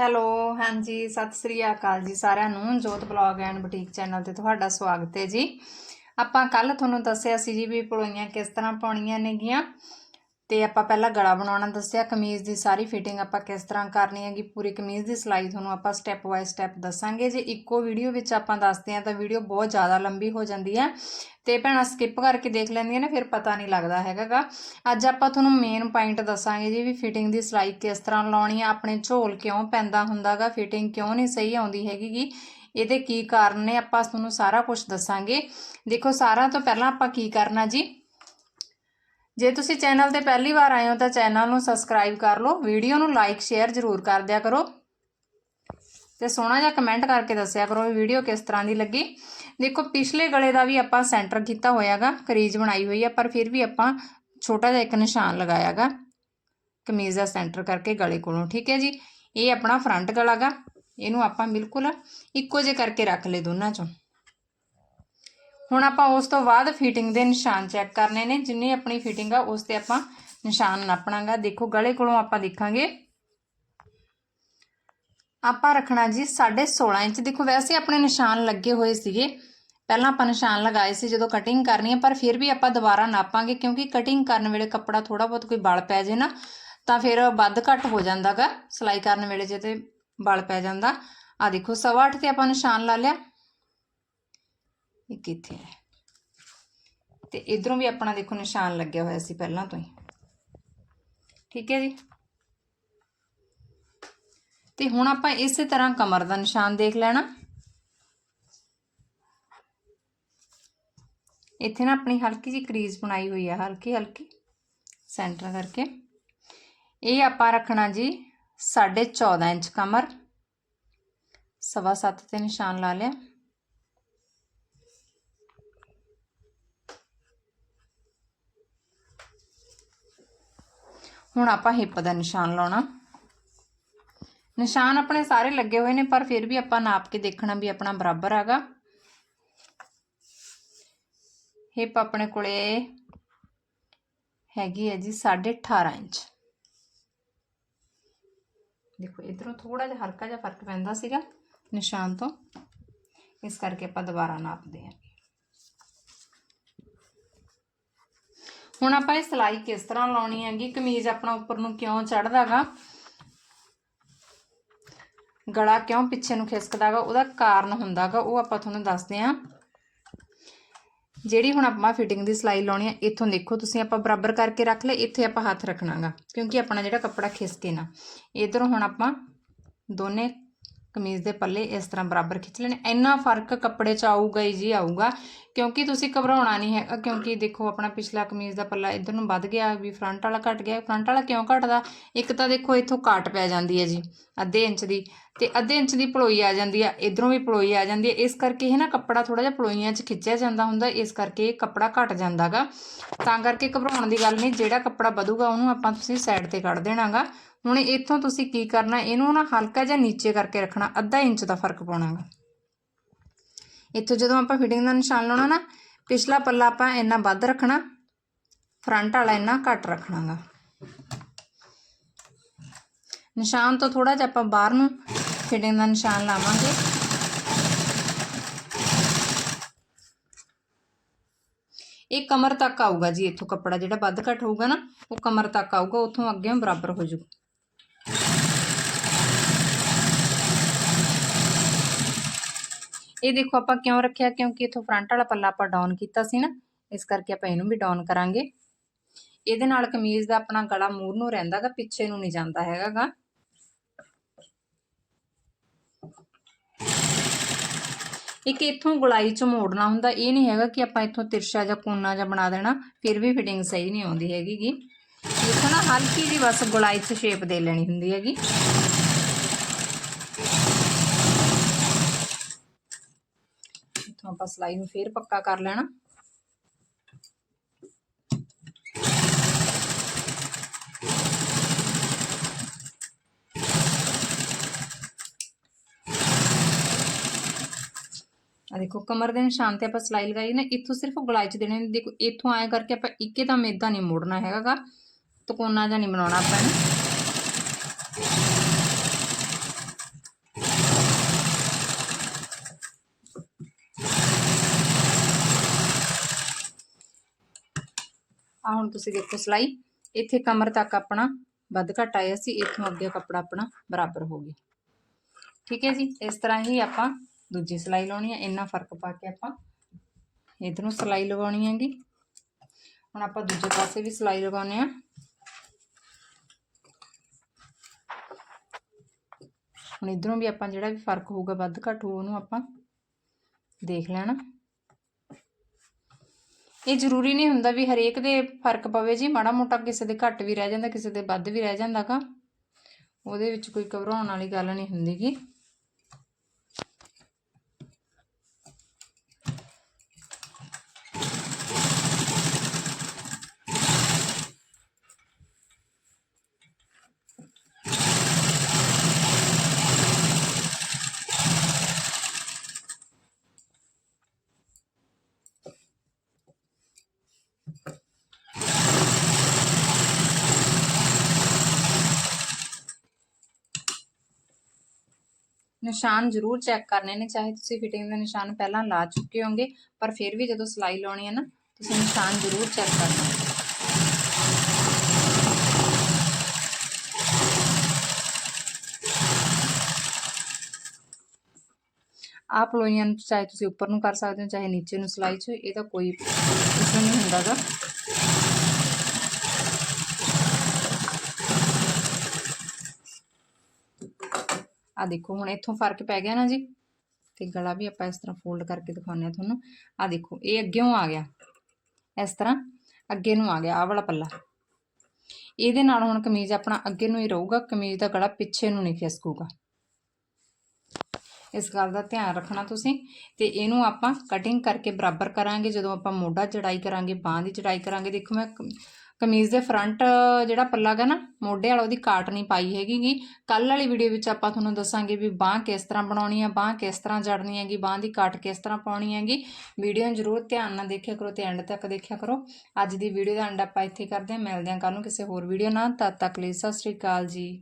Hello, ਹਾਂਜੀ, ਸਤਿ ਸ੍ਰੀ ਅਕਾਲ ਜੀ ਸਾਰਿਆਂ ਨੂੰ, ਜੋਤ ਬਲੌਗ ਐਂਡ ਬੁਟੀਕ ਚੈਨਲ ਤੇ ਤੁਹਾਡਾ ਸਵਾਗਤ ਹੈ ਜੀ। ਆਪਾਂ ਕੱਲ ਤੁਹਾਨੂੰ ਦੱਸਿਆ ਸੀ ਜੀ ਵੀ ਪੜੋਈਆਂ ਕਿਸ ਤਰ੍ਹਾਂ ਪਾਉਣੀਆਂ ਨੇਗੀਆਂ। ਤੇ ਆਪਾਂ ਪਹਿਲਾਂ ਗਲਾ ਬਣਾਉਣਾ ਦੱਸਿਆ, ਕਮੀਜ਼ ਦੀ ਸਾਰੀ ਫਿਟਿੰਗ ਆਪਾਂ ਕਿਸ ਤਰ੍ਹਾਂ ਕਰਨੀ ਹੈਗੀ, ਪੂਰੀ ਕਮੀਜ਼ ਦੀ ਸਿਲਾਈ ਤੁਹਾਨੂੰ ਆਪਾਂ ਸਟੈਪ ਬਾਈ ਸਟੈਪ ਦੱਸਾਂਗੇ। ਜੇ ਇੱਕੋ ਵੀਡੀਓ ਵਿੱਚ ਆਪਾਂ ਦੱਸਦੇ ਹਾਂ ਤਾਂ ਵੀਡੀਓ ਬਹੁਤ ਜ਼ਿਆਦਾ ਲੰਬੀ ਹੋ ਜਾਂਦੀ ਹੈ ਤੇ ਭੈਣਾਂ ਸਕਿਪ ਕਰਕੇ ਦੇਖ ਲੈਂਦੀਆਂ ਨੇ, ਫਿਰ ਪਤਾ ਨਹੀਂ ਲੱਗਦਾ ਹੈਗਾਗਾ। ਅੱਜ ਆਪਾਂ ਤੁਹਾਨੂੰ ਮੇਨ ਪੁਆਇੰਟ ਦੱਸਾਂਗੇ ਜੀ ਵੀ ਫਿਟਿੰਗ ਦੀ ਸਿਲਾਈ ਕਿਸ ਤਰ੍ਹਾਂ ਲਾਉਣੀ ਆ ਆਪਣੇ ਝੋਲ ਕਿਉਂ ਪੈਂਦਾ ਹੁੰਦਾਗਾ ਫਿਟਿੰਗ ਕਿਉਂ ਨਹੀਂ ਸਹੀ ਆਉਂਦੀ ਹੈਗੀਗੀ, ਇਹਦੇ ਕੀ ਕਾਰਨ ਨੇ, ਆਪਾਂ ਤੁਹਾਨੂੰ ਸਾਰਾ ਕੁਝ ਦੱਸਾਂਗੇ। ਦੇਖੋ ਸਾਰਾ ਤੋਂ ਪਹਿਲਾਂ ਆਪਾਂ ਕੀ ਕਰਨਾ ਜੀ ਜੇ ਤੁਸੀਂ ਚੈਨਲ ਤੇ ਪਹਿਲੀ ਵਾਰ ਆਏ ਹੋ ਤਾਂ ਚੈਨਲ ਨੂੰ ਸਬਸਕ੍ਰਾਈਬ ਕਰ ਲਓ, ਵੀਡੀਓ ਨੂੰ ਲਾਈਕ ਸ਼ੇਅਰ ਜ਼ਰੂਰ ਕਰ ਦਿਆ ਕਰੋ ਤੇ ਸੋਹਣਾ ਜਿਹਾ ਕਮੈਂਟ ਕਰਕੇ ਦੱਸਿਆ ਕਰੋ ਇਹ ਵੀਡੀਓ ਕਿਸ ਤਰ੍ਹਾਂ ਦੀ ਲੱਗੀ। ਦੇਖੋ, ਪਿਛਲੇ ਗਲੇ ਦਾ ਵੀ ਆਪਾਂ ਸੈਂਟਰ ਕੀਤਾ ਹੋਇਆਗਾ, ਕਰੀਜ਼ ਬਣਾਈ ਹੋਈ ਆ, ਪਰ ਫਿਰ ਵੀ ਆਪਾਂ ਛੋਟਾ ਜਿਹਾ ਇੱਕ ਨਿਸ਼ਾਨ ਲਗਾਇਆਗਾ, ਕਮੀਜ਼ ਦਾ ਸੈਂਟਰ ਕਰਕੇ ਗਲੇ ਕੋਲੋਂ, ਠੀਕ ਹੈ ਜੀ? ਇਹ ਆਪਣਾ ਫਰੰਟ ਗਲਾਗਾ, ਇਹਨੂੰ ਆਪਾਂ ਬਿਲਕੁਲ ਇੱਕੋ ਜਿਹੇ ਕਰਕੇ ਰੱਖ ਲਏ ਦੋਨਾਂ ਚੋਂ। ਹੁਣ ਆਪਾਂ ਉਸ ਤੋਂ ਬਾਅਦ ਫਿਟਿੰਗ ਦੇ ਨਿਸ਼ਾਨ ਚੈੱਕ ਕਰਨੇ ਨੇ, ਜਿੰਨੀ ਆਪਣੀ ਫਿਟਿੰਗ ਆ ਉਸ ਤੇ ਆਪਾਂ ਨਿਸ਼ਾਨ ਨਾਪਣਾਗਾ। ਦੇਖੋ, ਗਲੇ ਕੋਲੋਂ ਆਪਾਂ ਦੇਖਾਂਗੇ। ਆਪਾਂ ਰੱਖਣਾ ਜੀ 16.5 ਇੰਚ। ਦੇਖੋ, ਵੈਸੇ ਆਪਣੇ ਨਿਸ਼ਾਨ ਲੱਗੇ ਹੋਏ ਸੀਗੇ। ਪਹਿਲਾਂ ਆਪਾਂ ਨਿਸ਼ਾਨ ਲਗਾਏ ਸੀ ਜਦੋਂ ਕਟਿੰਗ ਕਰਨੀ ਹੈ ਪਰ ਫਿਰ ਵੀ ਆਪਾਂ ਦੁਬਾਰਾ ਨਾਪਾਂਗੇ, ਕਿਉਂਕਿ ਕਟਿੰਗ ਕਰਨ ਵੇਲੇ ਕੱਪੜਾ ਥੋੜਾ ਬਹੁਤ ਕੋਈ ਬਲ ਪੈ ਜੇ ਨਾ, ਤਾਂ ਫਿਰ ਵੱਧ ਘੱਟ ਹੋ ਜਾਂਦਾਗਾ। ਸਿਲਾਈ ਕਰਨ ਵੇਲੇ ਜੇ ਤੇ ਬਲ ਪੈ ਜਾਂਦਾ। ਆ ਦੇਖੋ 8.5 ਤੇ ਆਪਾਂ ਨਿਸ਼ਾਨ ਲਾ ਲਿਆ। ਇਹ ਕਿੱਥੇ ਹੈ? ਤੇ ਇਧਰੋਂ ਵੀ ਆਪਣਾ ਦੇਖੋ ਨਿਸ਼ਾਨ ਲੱਗਿਆ ਹੋਇਆ ਸੀ ਪਹਿਲਾਂ ਤੋਂ ਹੀ। ਠੀਕ ਹੈ ਜੀ? ਤੇ ਹੁਣ ਆਪਾਂ ਇਸੇ ਤਰ੍ਹਾਂ ਕਮਰ ਦਾ ਨਿਸ਼ਾਨ ਦੇਖ ਲੈਣਾ। ਇੱਥੇ ਨਾ ਆਪਣੀ ਹਲਕੀ ਜਿਹੀ ਕਰੀਜ਼ ਬਣਾਈ ਹੋਈ ਹੈ ਹਲਕੀ ਹਲਕੀ, ਸੈਂਟਰ ਕਰਕੇ। ਇਹ ਆਪਾਂ ਰੱਖਣਾ ਜੀ 14.5 ਇੰਚ ਕਮਰ। ਸਵਾ ਸੱਤ ਤੇ ਨਿਸ਼ਾਨ ਲਾ ਲਿਆ। ਹੁਣ ਆਪਾਂ ਹਿੱਪ ਦਾ ਨਿਸ਼ਾਨ ਲਾਉਣਾ। ਨਿਸ਼ਾਨ ਆਪਣੇ ਸਾਰੇ ਲੱਗੇ ਹੋਏ ਨੇ, ਪਰ ਫਿਰ ਵੀ ਆਪਾਂ ਨਾਪ ਕੇ ਦੇਖਣਾ ਵੀ ਆਪਣਾ ਬਰਾਬਰ ਹੈਗਾ। ਹਿੱਪ ਆਪਣੇ ਕੋਲੇ ਹੈਗੀ ਹੈ ਜੀ 18.5 ਇੰਚ। ਦੇਖੋ, ਇਧਰੋਂ ਥੋੜਾ ਜਿਹਾ ਹਲਕਾ ਜਿਹਾ ਫ਼ਰਕ ਪੈਂਦਾ ਸੀਗਾ ਨਿਸ਼ਾਨ ਤੋਂ। ਇਸ ਕਰਕੇ ਆਪਾਂ ਦੁਬਾਰਾ ਨਾਪਦੇ ਹਾਂ। ਹੁਣ ਆਪਾਂ ਇਹ ਸਿਲਾਈ ਕਿਸ ਤਰ੍ਹਾਂ ਲਾਉਣੀ ਹੈਗੀ, ਕਮੀਜ਼ ਆਪਣਾ ਉੱਪਰ ਨੂੰ ਕਿਉਂ ਚੜਦਾਗਾ ਗਲਾ ਕਿਉਂ ਪਿੱਛੇ ਨੂੰ ਖਿਸਕਦਾਗਾ? ਉਹਦਾ ਕਾਰਨ ਹੁੰਦਾਗਾ, ਉਹ ਆਪਾਂ ਤੁਹਾਨੂੰ ਦੱਸਦੇ ਹਾਂ। ਜਿਹੜੀ ਹੁਣ ਆਪਾਂ ਫਿਟਿੰਗ ਦੀ ਸਿਲਾਈ ਲਾਉਣੀ ਹੈ, ਇੱਥੋਂ ਦੇਖੋ ਤੁਸੀਂ ਆਪਾਂ ਬਰਾਬਰ ਕਰਕੇ ਰੱਖ ਲਏ, ਇੱਥੇ ਆਪਾਂ ਹੱਥ ਰੱਖਣਾਗਾ, ਕਿਉਂਕਿ ਆਪਣਾ ਜਿਹੜਾ ਕੱਪੜਾ ਖਿਸਕੇ ਨਾ। ਇਧਰੋਂ ਹੁਣ ਆਪਾਂ ਦੋਨੇ ਕਮੀਜ਼ ਦੇ ਪੱਲੇ ਇਸ ਤਰ੍ਹਾਂ ਬਰਾਬਰ ਖਿੱਚ ਲੈਣੇ। ਇੰਨਾ ਫ਼ਰਕ ਕੱਪੜੇ 'ਚ ਆਊਗਾ ਹੀ ਜੀ ਆਊਗਾ, ਕਿਉਂਕਿ ਤੁਸੀਂ ਘਬਰਾਉਣਾ ਨਹੀਂ ਹੈਗਾ, ਕਿਉਂਕਿ ਦੇਖੋ ਆਪਣਾ ਪਿਛਲਾ ਕਮੀਜ਼ ਦਾ ਪੱਲਾ ਇਧਰ ਨੂੰ ਵੱਧ ਗਿਆ, ਵੀ ਫਰੰਟ ਵਾਲਾ ਘਟ ਗਿਆ। ਫਰੰਟ ਵਾਲਾ ਕਿਉਂ ਘਟਦਾ? ਇੱਕ ਤਾਂ ਦੇਖੋ ਇੱਥੋਂ ਕਾਟ ਪੈ ਜਾਂਦੀ ਹੈ ਜੀ, ਅੱਧੇ ਇੰਚ ਦੀ, ਤੇ ਅੱਧੇ ਇੰਚ ਦੀ ਪਲੋਈ ਆ ਜਾਂਦੀ ਆ, ਇਧਰੋਂ ਵੀ ਪਲੋਈ ਆ ਜਾਂਦੀ ਹੈ ਇਸ ਕਰਕੇ ਇਹ ਨਾ ਕੱਪੜਾ ਥੋੜਾ ਜਿਹਾ ਪਲੋਈਆਂ 'ਚ ਖਿੱਚਿਆ ਜਾਂਦਾ ਹੁੰਦਾ, ਇਸ ਕਰਕੇ ਇਹ ਕੱਪੜਾ ਘਟ ਜਾਂਦਾਗਾ। ਤਾਂ ਕਰਕੇ ਘਬਰਾਉਣ ਦੀ ਗੱਲ ਨਹੀਂ, ਜਿਹੜਾ ਕੱਪੜਾ ਵਧੂਗਾ ਉਹਨੂੰ ਆਪਾਂ ਤੁਸੀਂ ਸਾਈਡ ਤੇ ਕੱਢ ਦੇਣਾਗਾ। ਹੁਣ ਇੱਥੋਂ ਤੁਸੀਂ ਕੀ ਕਰਨਾ, ਇਹਨੂੰ ਨਾ ਹਲਕਾ ਜਿਹਾ ਨੀਚੇ ਕਰਕੇ ਰੱਖਣਾ, ਅੱਧਾ ਇੰਚ ਦਾ ਫ਼ਰਕ ਪਾਉਣਾਗਾ ਇੱਥੋਂ ਜਦੋਂ ਆਪਾਂ ਫਿਟਿੰਗ ਦਾ ਨਿਸ਼ਾਨ ਲਾਉਣਾ ਨਾ, ਪਿਛਲਾ ਪੱਲਾ ਆਪਾਂ ਇੰਨਾ ਵੱਧ ਰੱਖਣਾ ਫਰੰਟ ਵਾਲਾ ਇੰਨਾ ਘੱਟ ਰੱਖਣਾਗਾ ਨਿਸ਼ਾਨ ਤੋਂ ਥੋੜਾ ਜਿਹਾ ਆਪਾਂ ਬਾਹਰ ਨੂੰ ਫਿਟਿੰਗ ਦਾ ਨਿਸ਼ਾਨ ਲਾਵਾਂਗੇ। ਇਹ ਕਮਰ ਤੱਕ ਆਊਗਾ ਜੀ, ਇੱਥੋਂ ਕੱਪੜਾ ਜਿਹੜਾ ਵੱਧ ਘੱਟ ਹੋਊਗਾ ਨਾ, ਉਹ ਕਮਰ ਤੱਕ ਆਊਗਾ, ਉੱਥੋਂ ਅੱਗੇ ਬਰਾਬਰ ਹੋ ਜਾਊ ਇਹ ਦੇਖੋ ਆਪਾਂ ਕਿਉਂ ਰੱਖਿਆ? ਕਿਉਂਕਿ ਇਥੋਂ ਫਰੰਟ ਵਾਲਾ ਪੱਲਾ ਆਪਾਂ ਡਾਊਨ ਕੀਤਾ ਸੀ ਨਾ, ਇਸ ਕਰਕੇ ਆਪਾਂ ਇਹਨੂੰ ਵੀ ਡਾਊਨ ਕਰਾਂਗੇ। ਇਹਦੇ ਨਾਲ ਕਮੀਜ਼ ਦਾ ਆਪਣਾ ਗਲਾ ਮੂਰ ਨੂੰ ਰਹਿੰਦਾਗਾ, ਪਿੱਛੇ ਨੂੰ ਨਹੀਂ ਜਾਂਦਾ ਹੈਗਾਗਾ। ਇੱਕ ਇਥੋਂ ਗੁਲਾਈ ਚ ਮੋੜਨਾ ਹੁੰਦਾ, ਇਹ ਨਹੀਂ ਹੈਗਾ ਕਿ ਆਪਾਂ ਇਥੋਂ ਤਿਰਛਾ ਜਾਂ ਕੋਨਾ ਜਾਂ ਬਣਾ ਦੇਣਾ, ਫਿਰ ਵੀ ਫਿਟਿੰਗ ਸਹੀ ਨਹੀਂ ਆਉਂਦੀ ਹੈਗੀਗੀ ਇਥੋਂ ਨਾ, ਹਲਕੀ ਜੀ ਬਸ ਗੁਲਾਈ ਚ ਸ਼ੇਪ ਦੇ ਲੈਣੀ ਹੁੰਦੀ ਹੈਗੀ। ਇਥੋਂ ਆਪਾਂ ਸਲਾਈ ਨੂੰ ਫੇਰ ਪੱਕਾ ਕਰ ਲੈਣਾ। ਆ ਦੇਖੋ, ਕਮਰ ਦੇ ਨਿਸ਼ਾਨ ਤੇ ਆਪਾਂ ਸਲਾਈ ਲਗਾਈ ਨਾ। ਇੱਥੋਂ ਸਿਰਫ ਗੁਲਾਈ ਚ ਦੇਣੇ ਨੇ। ਦੇਖੋ, ਇੱਥੋਂ ਆਏ ਕਰਕੇ ਆਪਾਂ ਇੱਕੇ ਤਾਂ ਇਦਾਂ ਨਹੀਂ ਮੋੜਨਾ ਹੈਗਾਗਾ। ਤਕੋਨਾ ਜਾਂ ਨਹੀਂ ਬਣਾਉਣਾ ਆਪਾਂ ਇਹਨੂੰ। ਆ ਹੁਣ ਤੁਸੀਂ ਦੇਖੋ ਸਿਲਾਈ। ਇੱਥੇ ਕਮਰ ਤੱਕ ਆਪਣਾ ਵੱਧ ਘਟ ਆਇਆ ਸੀ, ਇੱਥੋਂ ਅੱਗੇ ਕੱਪੜਾ ਆਪਣਾ ਬਰਾਬਰ ਹੋ ਗਿਆ। ਠੀਕ ਹੈ ਜੀ, ਇਸ ਤਰ੍ਹਾਂ ਹੀ ਆਪਾਂ ਦੂਜੀ ਸਿਲਾਈ ਲਾਉਣੀ ਹੈ ਇੰਨਾ ਫ਼ਰਕ ਪਾ ਕੇ ਆਪਾਂ ਇਧਰੋਂ ਸਿਲਾਈ ਲਗਾਉਣੀ ਹੈਗੀ। ਹੁਣ ਆਪਾਂ ਦੂਜੇ ਪਾਸੇ ਵੀ ਸਿਲਾਈ ਲਗਾਉਣੇ ਆ ਹੁਣ ਇਧਰੋਂ ਵੀ ਆਪਾਂ ਜਿਹੜਾ ਵੀ ਫ਼ਰਕ ਹੋਊਗਾ ਵੱਧ ਘੱਟ ਹੋਊ, ਉਹਨੂੰ ਆਪਾਂ ਦੇਖ ਲੈਣਾ। ਇਹ ਜ਼ਰੂਰੀ ਨਹੀਂ ਹੁੰਦਾ ਵੀ ਹਰੇਕ ਦੇ ਫ਼ਰਕ ਪਵੇ ਜੀ, ਮਾੜਾ ਮੋਟਾ ਕਿਸੇ ਦੇ ਘੱਟ ਵੀ ਰਹਿ ਜਾਂਦਾ, ਕਿਸੇ ਦੇ ਵੱਧ ਵੀ ਰਹਿ ਜਾਂਦਾਗਾ। ਉਹਦੇ ਵਿੱਚ ਕੋਈ ਘਬਰਾਉਣ ਵਾਲੀ ਗੱਲ ਨਹੀਂ ਹੁੰਦੀਗੀ। ਨਿਸ਼ਾਨ ਜ਼ਰੂਰ ਚੈੱਕ ਕਰਨੇ ਨੇ, ਚਾਹੇ ਤੁਸੀਂ ਫਿਟਿੰਗ ਦੇ ਨਿਸ਼ਾਨ ਪਹਿਲਾਂ ਲਾ ਚੁੱਕੇ ਹੋਗੇ ਪਰ ਫਿਰ ਵੀ ਜਦੋਂ ਸਿਲਾਈ ਲਾਉਣੀ ਹੈ ਨਾ, ਤੁਸੀਂ ਨਿਸ਼ਾਨ ਜ਼ਰੂਰ ਚੈੱਕ ਕਰਨਾ। ਆਹ ਪਲੋਈਆਂ ਨੂੰ ਚਾਹੇ ਤੁਸੀਂ ਉੱਪਰ ਨੂੰ ਕਰ ਸਕਦੇ ਹੋ, ਚਾਹੇ ਨੀਚੇ ਨੂੰ ਸਿਲਾਈ 'ਚ ਇਹਦਾ ਕੋਈ ਇਸ਼ੂ ਨਹੀਂ ਹੁੰਦਾਗਾ। ਆ ਦੇਖੋ, ਹੁਣ ਇੱਥੋਂ ਫ਼ਰਕ ਪੈ ਗਿਆ ਨਾ ਜੀ, ਤੇ ਗਲਾ ਵੀ ਆਪਾਂ ਇਸ ਤਰ੍ਹਾਂ ਫੋਲਡ ਕਰਕੇ ਦਿਖਾਉਂਦੇ ਆ ਤੁਹਾਨੂੰ। ਆ ਦੇਖੋ, ਇਹ ਅੱਗੇੋਂ ਆ ਗਿਆ। ਇਸ ਤਰ੍ਹਾਂ ਅੱਗੇ ਨੂੰ ਆ ਗਿਆ, ਆਹ ਵਾਲਾ ਪੱਲਾ। ਇਹਦੇ ਨਾਲ ਹੁਣ ਕਮੀਜ਼ ਆਪਣਾ ਅੱਗੇ ਨੂੰ ਹੀ ਰਹੂਗਾ, ਕਮੀਜ਼ ਦਾ ਗਲਾ ਪਿੱਛੇ ਨੂੰ ਨਹੀਂ ਖਿਸਕੂਗਾ। ਇਸ ਗੱਲ ਦਾ ਧਿਆਨ ਰੱਖਣਾ ਤੁਸੀਂ, ਤੇ ਇਹਨੂੰ ਆਪਾਂ ਕਟਿੰਗ ਕਰਕੇ ਬਰਾਬਰ ਕਰਾਂਗੇ, ਜਦੋਂ ਆਪਾਂ ਮੋਢਾ ਚੜਾਈ ਕਰਾਂਗੇ, ਬਾਹਾਂ ਦੀ ਚੜਾਈ ਕਰਾਂਗੇ। ਦੇਖੋ ਮੈਂ ਕਮੀਜ਼ ਦੇ ਫਰੰਟ ਜਿਹੜਾ ਪੱਲਾ ਗਾ ਨਾ, ਮੋਢੇ ਵਾਲਾ ਉਹਦੀ ਕਾਟ ਨਹੀਂ ਪਾਈ ਹੈਗੀਗੀ ਕੱਲ ਵਾਲੀ ਵੀਡੀਓ ਵਿੱਚ ਆਪਾਂ ਤੁਹਾਨੂੰ ਦੱਸਾਂਗੇ ਵੀ ਬਾਹ ਕਿਸ ਤਰ੍ਹਾਂ ਬਣਾਉਣੀ ਆ, ਬਾਹ ਕਿਸ ਤਰ੍ਹਾਂ ਜੜਨੀ ਹੈਗੀ, ਬਾਹ ਦੀ ਕਾਟ ਕਿਸ ਤਰ੍ਹਾਂ ਪਾਉਣੀ ਹੈਗੀ। ਵੀਡੀਓ ਨੂੰ ਜ਼ਰੂਰ ਧਿਆਨ ਨਾਲ ਦੇਖਿਆ ਕਰੋ ਤੇ ਐਂਡ ਤੱਕ ਦੇਖਿਆ ਕਰੋ। ਅੱਜ ਦੀ ਵੀਡੀਓ ਦਾ ਐਂਡ ਆਪਾਂ ਇੱਥੇ ਕਰਦੇ ਹਾਂ। ਮਿਲਦੇ ਹਾਂ ਕੱਲ ਨੂੰ ਕਿਸੇ ਹੋਰ ਵੀਡੀਓ ਨਾਲ। ਤਦ ਤੱਕ ਲਈ ਸਤਿ ਸ਼੍ਰੀ ਅਕਾਲ ਜੀ।